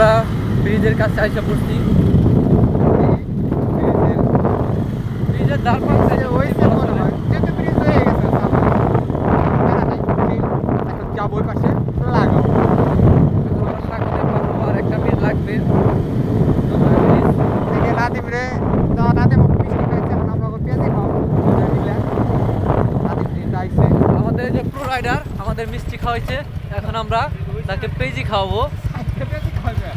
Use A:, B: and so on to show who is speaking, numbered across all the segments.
A: আমরা ব্রিজের কাছে আইসা পড়ছি। ব্রিজের দ্বার প্রান্তে
B: ওই যেহেতু ব্রিজ হয়ে গেছে এখন যাব ওই পাশে। লাগাও
A: এখন আমরা সাগরে পাবো, আর একটা মিনিট লাগবে।
B: এখন আমরা পেঁয়াজি খাওয়াবো
A: আমাদের যে প্রো রাইডার আমাদের মিষ্টি খাওয়াইছে। এখন আমরা তাকে পেজি খাওয়াবো।
B: পেঁয়াজি খাইবে?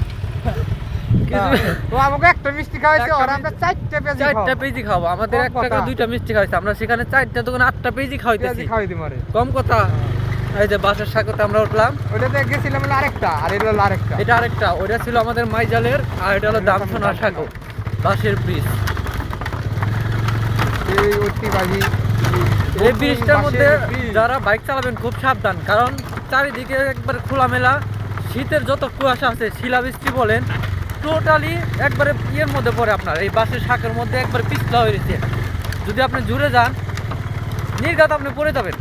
A: কিন্তু
B: ও আমাকে একটা মিষ্টি খাওয়াইছে আর আমরা চারটে পেঁয়াজি
A: চারটা পেজি খাওয়াবো। আমাদের
B: কম
A: এক টাকা দুইটা মিষ্টি খাওয়াইছে। আমরা সেখানে চারটা দোকানে আটটা পেজি খাওয়াইতেছি।
B: খাওয়াই দিই
A: কম কথা। এই যে বাসের সাগরতে আমরা উঠলাম।
B: ওটাতে গেছিলাম হলো আরেকটা আর এটা হলো আরেকটা।
A: এটা আরেকটা। ওটা ছিল আমাদের মাইজালের আর এটা হলো দামসোনা সাগর বাসের ব্রিজ।
B: এই অতিবাহী
A: এই ব্রিজটার মধ্যে যারা বাইক চালাবেন খুব সাবধান কারণ চারিদিকে একবার খোলামেলা শীতের যত কুয়াশা আছে শিলাবৃষ্টি বলেন টোটালি একবারে ইয়ের মধ্যে পড়ে আপনার। এই বাসের শাকের মধ্যে একবারে পিছলা হয়ে রয়েছে। যদি আপনি জুড়ে যান, নির্ঘাত আপনি পড়ে যাবেন।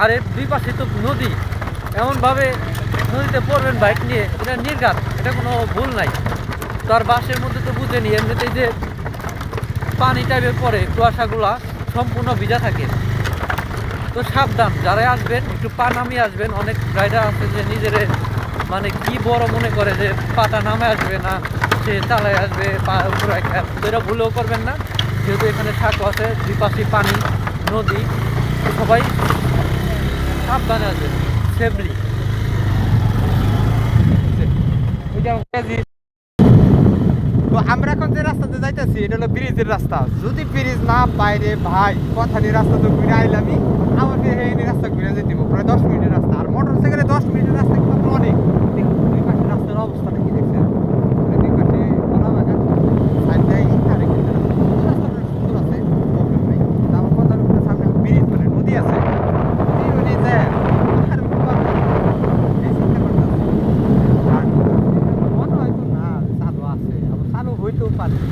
A: আর এর দুই পাশে তো নদী। এমনভাবে নদীতে পড়বেন বাইক নিয়ে, এটা নির্ঘাত, এটা কোনো ভুল নাই। তো আর বাসের মধ্যে তো বুঝেনি এমনিতেই যে পানি টাইপের পরে কুয়াশাগুলা সম্পূর্ণ ভিজা থাকে। তো সাবধান, যারাই আসবেন, একটু পা নামিয়ে আসবেন। অনেক রাইডার আছে যে নিজের মানে কি বড় মনে করে যে পাটা নামে আসবে না, সে চালায় আসবে, পা উপরে একটা এটা ভুলেও করবেন না। যেহেতু এখানে সাঁকো আছে দুই পানি, নদী, সবাই সাবধানে আছে সেফলি
B: তো আমরা এখন যে রাস্তাতে যাইতেছি, এটা হলো ব্রিজের রাস্তা। যদি ব্রিজ না বাইরে, ভাই, কথা নিয়ে রাস্তা তো ঘুরে আইলামই আবার এই রাস্তা ঘুরে যেতে। প্রায় দশ মিনিটের রাস্তা আর মোটর সাইকেলে দশ মিনিটের রাস্তা কিন্তু অনেক দেখুন দুই পাশে রাস্তার অবস্থাটা কি দেখছেন এই দুই পাশে কলা বাগান সাইডটাই আরেক একটা রাস্তা রাস্তাটা সুন্দর আছে প্রবলেম নাই কিন্তু আমার কথার উপরে সামনে ব্রিজ মানে নদী আছে এই নদী যায় আর উঠবার নেই। এই চিন্তা করতেছি আর মনে হয় তো না চালু আছে আবার চালু হইতেও পারে আর যায়
A: তাহলে যদি না হয় বাসার নামে খাইবে
B: না হলে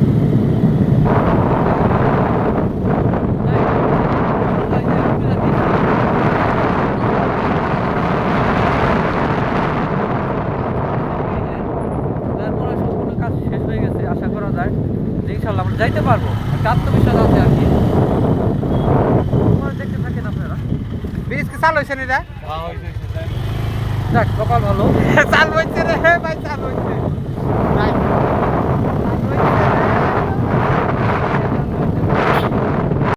A: যাইতে পারব। একটা আত্মবিশ্বাস আছে আর কি। দেখতে থাকেন আপনারা।
B: ব্রিজ কি চাল হয়েছে এটা
A: দেখ কপাল ভালো।
B: চাল হয়েছে রে ভাই চাল হয়েছে